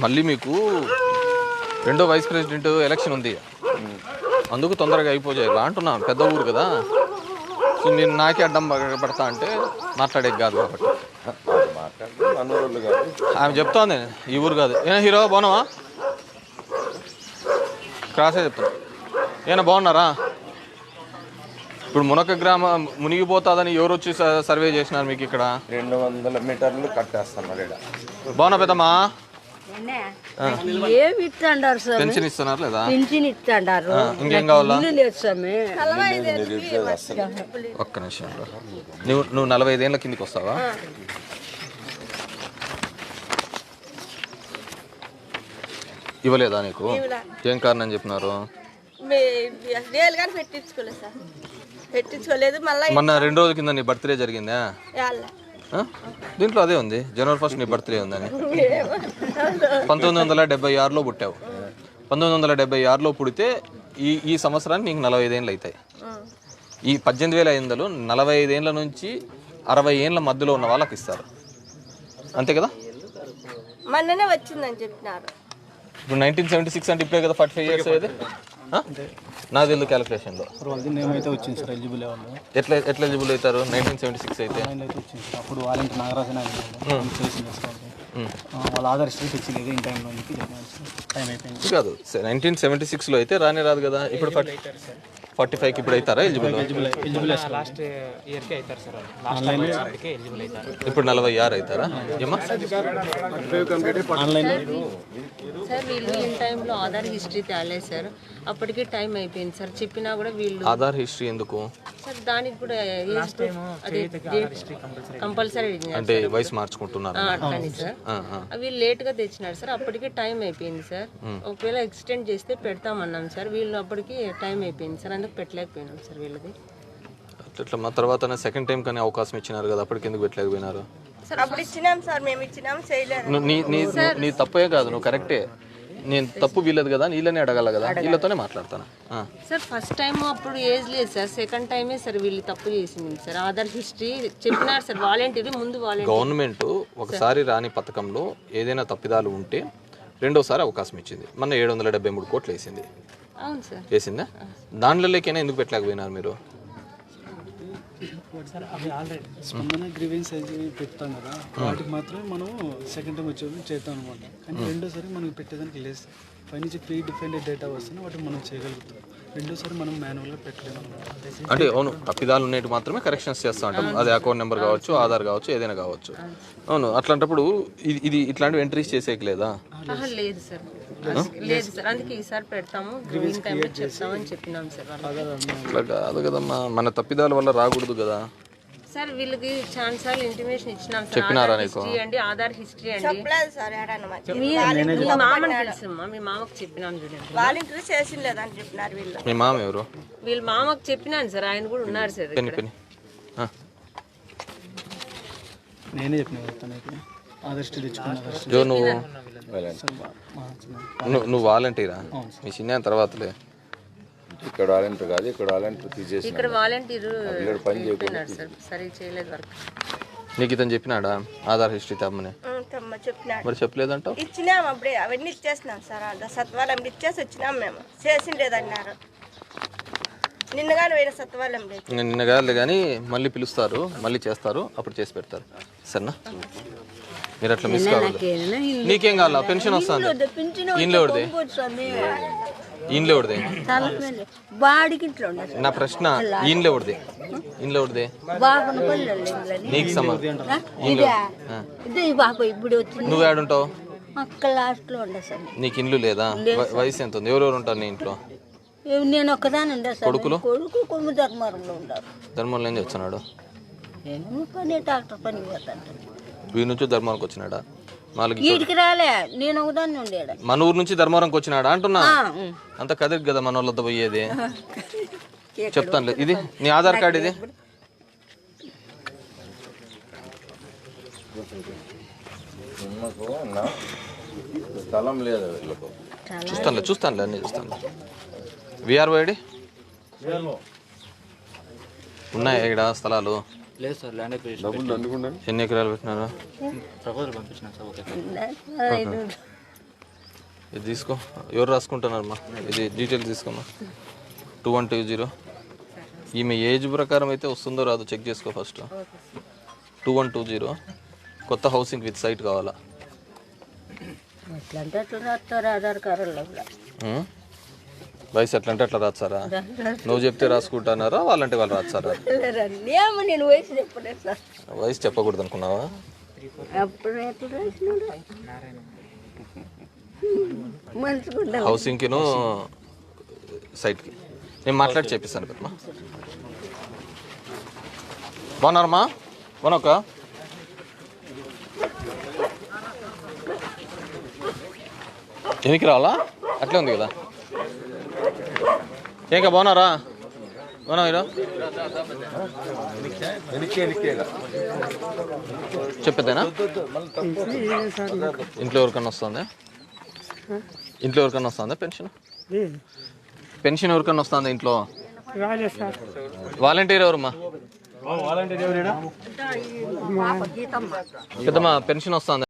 మళ్ళీ మీకు రెండో వైస్ ప్రెసిడెంట్ ఎలక్షన్ ఉంది. అందుకు తొందరగా అయిపోయాయి ఇలా అంటున్నాను పెద్ద ఊరు కదా. సో నేను నాకే అడ్డం పడ- పడతా అంటే మాట్లాడేది కాదు కాబట్టి. ఆమె చెప్తోంది ఈ ఊరు కాదు. ఏనా హీరో బాగున్నావా? క్రాసే చెప్తాను ఏనా బాగున్నారా? ఇప్పుడు మునక గ్రామ మునిగిపోతుందని ఎవరు వచ్చి సర్వే చేసినారు మీకు ఇక్కడ? రెండు వందల మీటర్లు కట్టేస్తున్నారు ఇక్కడ బాగున్నా పెద్దమ్మా. ఏమి ఇస్తాండారు సార్ పెన్షన్ ఇస్తున్నారు లేదా? పింఛన్ ఇస్తాండారు ఆ, ఇంకేం కావాలా? ఇల్లు లేదు స్వామి. నిరుద్యోగ అసలు ఒక్క నిమిషం. నువ్వు నువ్వు నలభై ఐదేళ్ళ కిందికి వస్తావా? ఇవ్వలేదా నీకు? ఏం కారణం చెప్పినారు పెట్టించుకోలేదు సార్. పెట్టించుకోలేదు మళ్ళీ మొన్న రెండు రోజుల కింద నీ బర్త్డే జరిగిందా? దీంట్లో అదే ఉంది. జనవరి ఫస్ట్ నీ బర్త్డే ఉందని. పంతొమ్మిది వందల డెబ్బై ఆరులో పుట్టావు. పంతొమ్మిది వందల డెబ్బై ఆరులో పుడితే ఈ ఈ సంవత్సరానికి నీకు నలభై ఐదేళ్ళు అవుతాయి ఈ పద్దెనిమిది వేల ఐదు నలభై ఐదేళ్ళ నుంచి అరవై ఏళ్ళ మధ్యలో ఉన్న వాళ్ళకి ఇస్తారు. అంతే కదా? మొన్ననే వచ్చిందని చెప్పినారు. ఇప్పుడు నైన్టీన్ సెవెంటీ సిక్స్ అంటే ఇప్పుడే కదా ఫార్టీ ఫైవ్ ఇయర్స్ ఆ? నాకు తెలియదు క్యాలిక్యులేషన్లో వాళ్ళది నేమ్ అయితే వచ్చింది సార్ ఎలిజిబుల్ వాళ్ళు ఎట్లా ఎట్లా ఎలిజిబుల్ అవుతారు? నైన్టీన్ సెవెంటీ సిక్స్ అయితే అయితే వచ్చింది సార్ అప్పుడు వాళ్ళంటి నాగరాజన్ ఆయన చేసింది సార్ వాళ్ళ ఆధార్ ఇన్ టైంలో టైం అయిపోయింది. కాదు నైన్టీన్ సెవెంటీ సిక్స్లో అయితే రానే రాదు కదా. ఇప్పుడు ఫార్టీ ఫైవ్కి ఇప్పుడు అవుతారా? ఎలిజిబుల్ ఎలిజిబుల్ లాస్ట్ ఇయర్కి అవుతారు సార్. లాస్ట్ ఎలిజిబుల్ అవుతారు. ఇప్పుడు నలభై ఆరు అవుతారా? ఏమా సార్ వీళ్ళు ఈ టైంలో ఆధార్ హిస్టరీ తేలేదు సార్. అప్పటికి టైం అయిపోయింది సార్. చెప్పినా కూడా వీళ్ళు ఆధార్ హిస్టరీ ఎందుకు? సార్ దానికి కూడా ఏజ్ ప్రూఫ్ అదే కంపల్సరీ అంటే వయసు మార్చుకుంటున్నారు? అట్లని సార్. వీళ్ళు లేట్గా తెచ్చినారు సార్. అప్పటికి టైం అయిపోయింది సార్. ఒకవేళ ఎక్స్టెండ్ చేస్తే పెడతామన్నాం సార్. వీళ్ళు అప్పటికి టైం అయిపోయింది సార్. అందుకు పెట్టలేకపోయినాం సార్ వీళ్ళది? అట్లా మా తర్వాత సెకండ్ టైం కానీ అవకాశం ఇచ్చినారు కదా అప్పటికి ఎందుకు పెట్టలేకపోయినారు? సార్ అప్పుడు ఇచ్చినాం సార్ మేము ఇచ్చినాం చేయలేదు. నువ్వు నీ నీ నువ్వు- నీ తప్పే కాదు నువ్వు కరెక్టే నేను తప్పు వీలదు కదా వీళ్ళనే అడగాల కదా వీళ్ళతోనే మాట్లాడతాను? ఆ. సార్ ఫస్ట్ టైం అప్పుడు ఏజ్ లేదు సార్ సెకండ్ టైమే సార్ వీళ్ళు తప్పు చేసింది సార్. ఆధార్ హిస్టరీ చెప్పినారు సార్ వాలంటీర్ ముందు వాలంటీర్ గవర్నమెంట్ ఒకసారి రాని పథకంలో ఏదైనా తప్పిదాలు ఉంటే రెండోసారి అవకాశం ఇచ్చింది. మన ఏడు వందల డెబ్బై మూడు కోట్లు వేసింది. అవును సార్. వేసిందా దాంట్లోకైనా ఎందుకు పెట్టలేకపోయినారు మీరు? స్పందన గ్రీవెన్స్ అది పెడతాం కదా వాటికి మాత్రమే మనం సెకండ్ టైం వచ్చేది చేద్దాం అనమాట కానీ రెండోసారి మనకి పెట్టేదానికి లేదు సార్. పైనుంచి ప్రీ డిఫైన్డ్ డేటా వాటిని మనం చేయగలుగుతాం. రెండోసారి మనం మాన్యువల్గా పెట్టలేము అనమాట అంటే అవును తప్పిదాలు ఉన్నట్టు మాత్రమే కరెక్షన్స్ చేస్తూ ఉంటాం. అది అకౌంట్ నెంబర్ కావచ్చు ఆధార్ కావచ్చు ఏదైనా కావచ్చు. అవును అట్లాంటప్పుడు ఇది ఇది ఇట్లాంటివి ఎంట్రీస్ చేసేయట్లేదా ఆహా, లేదు సార్. లేదు సార్. అందుకే ఈసారి పెడతాము. గ్రీన్ టైంలో చెప్తామని చెప్పినాం సార్ వాళ్ళు. కాదు కదమ్మా. మన తప్పిదాల వల్ల రాకూడదు కదా. సార్ వీళ్ళకి చాలా సార్లు ఇంటిమేషన్ ఇచ్చినాం సార్. చెప్పినారా ఆధార్ నీకు? హిస్టరీ అండి ఆధార్ హిస్టరీ అండి. చెప్పలేదు సార్ ఏడన్నా మీ మామని తెలుసమ్మా మీ మామకు చెప్పినాం చూడండి. వాలంటీర్ చేసిన లేదని చెప్పినారు వీళ్ళు. మీ మామ ఎవరు? వీళ్ళ మామకు చెప్పినాను సార్. ఆయన కూడా ఉన్నారు సార్ పెని పెని. ఆ. నేనే చెప్పిన తనకి. తెచ్చుకున్న జో నువ్వు నువ్వు వాలంటీరా? మీ చిన్న తర్వాతలే. ఇక్కడ వాలంటీర్ కాదు ఇక్కడ వాలంటీర్ తీసేసిన ఇక్కడ వాలంటీర్ పని సార్. చేయలేదు వర్క్. నీకు ఇతను చెప్పినాడా? ఆధార్ హిస్టరీ తెమ్మని. మరి చెప్పలేదంటావు? ఇచ్చినాం అప్పుడే అవన్నీ ఇచ్చేసినాం సార్ అంత సత్వాలం ఇచ్చేసి వచ్చినాం మేము. చేసిన లేదన్నారు నిన్నగానే పోయిన సత్వాలం లేదు. ఇంకా నిన్న కాదులే కానీ మళ్ళీ పిలుస్తారు మళ్ళీ చేస్తారు అప్పుడు చేసి పెడతారు. సరేనా? మీరు అట్లా మిస్ కావాలి నీకేం కావాలా? పెన్షన్ వస్తుంది? ఇంట్లో స్వామి. ఇంట్లో ఉండదు. నా ప్రశ్న ఇంట్లో ఎవరిది ఇంట్లో ఇళ్ళని. నీకు సంబంధం ఆ? ఇదా? ఇదే ఈ బాబు ఇప్పుడు వచ్చింది. నువ్వు ఏడుంటావు? అక్క లాస్ట్లో ఉండదు సార్ నీకు ఇల్లు లేదా వయసు ఎంత ఉంది? ఎవరెవరు ఉంటారు నీ ఇంట్లో? నేను ఒక్కదాని ఉండే సార్. కొడుకులు? కొడుకు కొమ్ము ధర్మారంలో ఉన్నారు ధర్మంలో ఏం చేస్తున్నాడు? నేను పని ట్రాక్టర్ పని పోతాను వీడి నుంచి ధర్మానికి వచ్చినాడా? వాళ్ళకి వీడికి రాలే నేను ఒకదాన్ని ఉండేడ మన ఊరు నుంచి ధర్మవరంకి వచ్చినాడా అంటున్నా. అంత కదిరి కదా మన వాళ్ళతో పోయేది. చెప్తానులే. ఇది నీ ఆధార్ కార్డు ఇది? స్థలం లేదు వీళ్ళకు. చూస్తానులే చూస్తానులే అన్నీ చూస్తాను విఆర్ వైడి ఉన్నాయా ఇక్కడ స్థలాలు? లేదు సార్ ల్యాండ్ ఎన్ని ఎకరాలు పెట్టినారా? ప్రపోజల్ పంపించినాం సార్ ఓకే. ఇది తీసుకో. ఎవరు రాసుకుంటున్నారమ్మా ఇది డీటెయిల్స్ తీసుకోమ్మా టూ వన్ టూ జీరో ఈమె ఏజ్ ప్రకారం అయితే వస్తుందో రాదో చెక్ చేసుకో first two one two zero కొత్త హౌసింగ్ విత్ సైట్ కావాలా? అట్లా ఆధార్ కార్డులో? వయసు ఎట్లా అంటే అట్లా రాస్తారా నువ్వు చెప్తే రాసుకుంటున్నారా వాళ్ళంటే వాళ్ళు రాస్తారా నేను వయసు చెప్పలేదు సార్. వయసు చెప్పకూడదు అనుకున్నావా? హౌసింగ్కిను సైట్కి. నేను మాట్లాడి చేపిస్తాను పెద్దమ్మా బాగున్నారమ్మా? బాగున్నాక ఎందుకు రావాలా? అట్లే ఉంది కదా? ఏంకా బాగున్నారా బాగున్నా మీరు చెప్పేదేనా ఇంట్లో ఎవరికన్నా వస్తుందా? ఇంట్లో ఎవరికన్నా వస్తుందా పెన్షన్? పెన్షన్ ఎవరికన్నా వస్తుందా ఇంట్లో? వాలంటీర్ ఎవరమ్మా పెద్దమ్మా పెన్షన్ వస్తుందా?